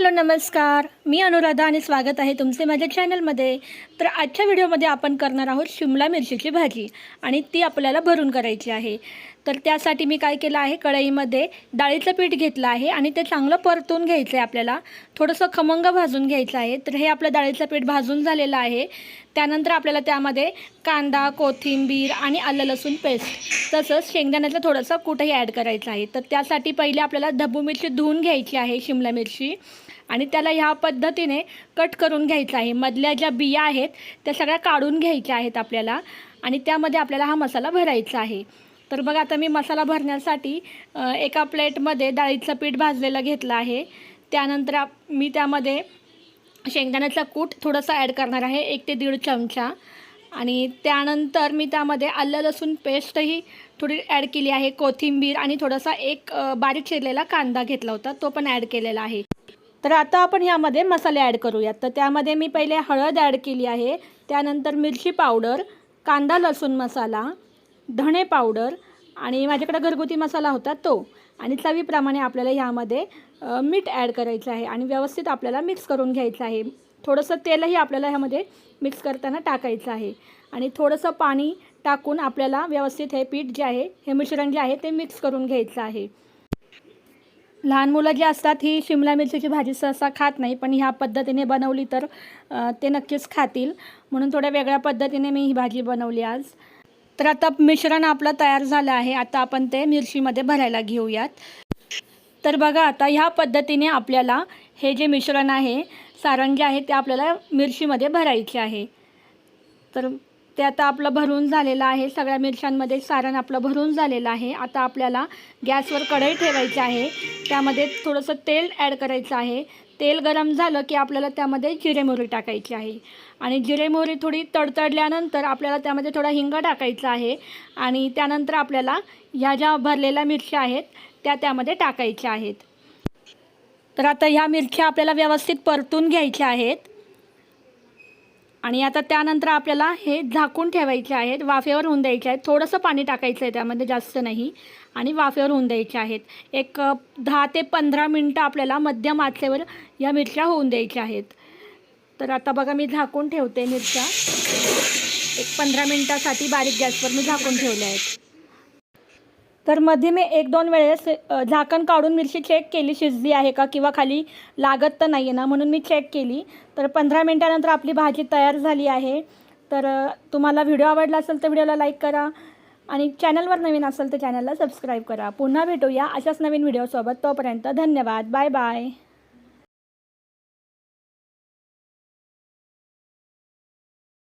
Hello नमस्कार. मी अनुराधा आणि स्वागत आहे तुमचे माझ्या चॅनलमध्ये. तर आजच्या व्हिडिओमध्ये आपण करणार आहोत शिमला मिरचीची भाजी आणि ती आपल्याला भरून करायची आहे. तर त्यासाठी मी काय केलं आहे कढईमध्ये डाळीचं पीठ घेतलं आहे आणि ते चांगलं परतून घ्यायचं आहे आपल्याला. थोडंसं खमंग भाजून घ्यायचं आहे. तर हे आपलं डाळीचं पीठ भाजून झालेलं आहे. त्यानंतर आपल्याला त्यामध्ये कांदा कोथिंबीर आणि आलं लसूण पेस्ट तसंच शेंगदाण्याचं थोडंसं कुठंही ॲड करायचं आहे. तर त्यासाठी पहिले आपल्याला ढबू मिरची धुवून घ्यायची आहे शिमला मिरची. आणि त्याला ह्या पद्धतीने कट करून घ्यायचं आहे. मधल्या ज्या बिया आहेत त्या सगळ्या काढून घ्यायच्या आहेत आपल्याला. आणि त्यामध्ये आपल्याला हा मसाला भरायचा आहे. तर बघा आता मी मसाला भरण्यासाठी एका प्लेटमध्ये डाळीचं पीठ भाजलेलं घेतलं आहे. त्यानंतर आप मी त्यामध्ये शेंगदाण्याचा कूट थोडंसं ॲड करणार आहे एक ते दीड चमचा. आणि त्यानंतर मी त्यामध्ये आलं लसूण पेस्टही थोडी ॲड केली आहे कोथिंबीर आणि थोडासा एक बारीक चिरलेला कांदा घेतला होता तो पण ॲड केलेला आहे. तर आता आपण ह्यामध्ये मसाले ॲड करूयात. तर त्यामध्ये मी पहिले हळद ॲड केली आहे त्यानंतर मिरची पावडर कांदा लसूण मसाला धणे पावडर आणि माझ्याकडे घरगुती मसाला होता तो. आणि चवीप्रमाणे आपल्याला ह्यामध्ये मीठ ॲड करायचं आहे आणि व्यवस्थित आपल्याला मिक्स करून घ्यायचं आहे. थोडंसं तेलही आपल्याला ह्यामध्ये मिक्स करताना टाकायचं आहे. आणि थोडंसं पाणी टाकून आपल्याला व्यवस्थित हे पीठ जे आहे हे मिश्रण जे आहे ते मिक्स करून घ्यायचं आहे. लहान मुलं जी असतात ही शिमला मिरचीची भाजी सहसा खात नाही पण ह्या पद्धतीने बनवली तर ते नक्कीच खातील. म्हणून थोड्या वेगळ्या पद्धतीने मी ही भाजी बनवली आज. तर आता मिश्रण आपलं तयार झालं आहे. आता आपण ते मिरशीमध्ये भरायला घेऊयात. तर बघा आता ह्या पद्धतीने आपल्याला हे जे मिश्रण आहे सारण जे आहे ते आपल्याला मिरशीमध्ये भरायचे आहे. तर ते आता आपलं भरून झालेलं आहे. सगळ्या मिरच्यांमध्ये सारण आपलं भरून झालेलं आहे. आता आपल्याला गॅसवर कढई ठेवायची आहे. त्यामध्ये थोडंसं तेल ॲड करायचं आहे. तेल गरम झालं की आपल्याला त्यामध्ये जिरे मोहरी टाकायची आहे. आणि जिरे मोहरी थोडी तडतडल्यानंतर आपल्याला त्यामध्ये थोडा हिंग टाकायचा आहे. आणि त्यानंतर आपल्याला ह्या ज्या भरलेल्या मिरच्या आहेत त्या त्यामध्ये टाकायच्या आहेत. तर आता ह्या मिरच्या आपल्याला व्यवस्थित परतून घ्यायच्या आहेत. आणि आता त्यानंतर आपल्याला हे झाकून ठेवायचे आहेत वाफेवर होऊन द्यायचे आहेत. थोडंसं पाणी टाकायचं आहे त्यामध्ये जास्त नाही. आणि वाफेवर होऊन द्यायचे आहेत. एक दहा ते पंधरा मिनटं आपल्याला मध्यम आचेवर या मिरच्या होऊन द्यायच्या आहेत. तर आता बघा मी झाकून ठेवते मिरच्या. एक पंधरा मिनटासाठी बारीक गॅसवर मी झाकून ठेवल्या आहेत. तर मध्ये मी एक दोन वेळेस झाकण काढून मिरची चेक केली शिजली आहे का किंवा खाली लागत तर नाही आहे ना म्हणून मी चेक केली. तर पंधरा मिनटानंतर आपली भाजी तयार झाली आहे. तर तुम्हाला व्हिडिओ आवडला असेल तर व्हिडिओला लाईक करा आणि चॅनलवर नवीन असेल तर चॅनलला सबस्क्राईब करा. पुन्हा भेटूया अशाच नवीन व्हिडिओसोबत. तोपर्यंत धन्यवाद. Bye bye.